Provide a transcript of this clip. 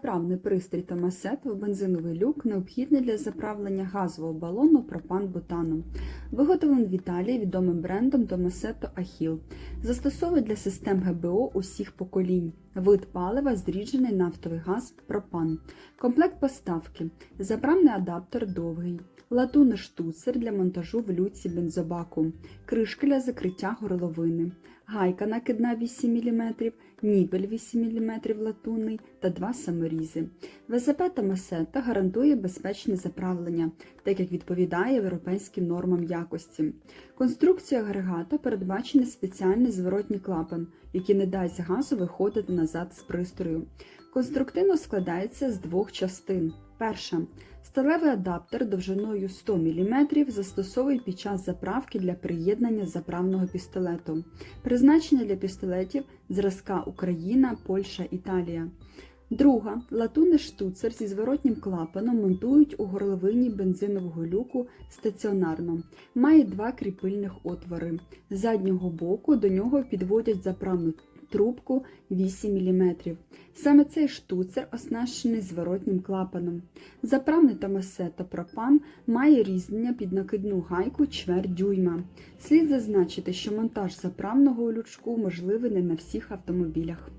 Заправний пристрій Томасет в бензиновий люк необхідний для заправлення газового балону пропан-бутаном. Виготовлений в Італії відомим брендом Томасетто Ахіл. Застосовують для систем ГБО усіх поколінь. Вид палива зріджений нафтовий газ пропан. Комплект поставки. Заправний адаптер довгий. Латунний штуцер для монтажу в люці бензобаку. Кришки для закриття горловини. Гайка накидна 8 мм, ніпель 8 мм латунний та два саморізи. ВЗП Томасета гарантує безпечне заправлення, так як відповідає європейським нормам якості. Конструкція агрегата передбачений спеціальний зворотній клапан, який не дасть газу виходити назад з пристрою. Конструктивно складається з двох частин. Перша сталевий адаптер довжиною 100 мм застосовують під час заправки для приєднання заправного пістолету. Призначення для пістолетів зразка Україна, Польща, Італія. Друга латунний штуцер зі зворотнім клапаном монтують у горловині бензинового люку стаціонарно. Має два кріпильних отвори. З заднього боку до нього підводять заправну трубку 8 мм. Саме цей штуцер оснащений зворотнім клапаном. Заправний Томасета пропан має різнення під накидну гайку чверть дюйма. Слід зазначити, що монтаж заправного у лючку можливий не на всіх автомобілях.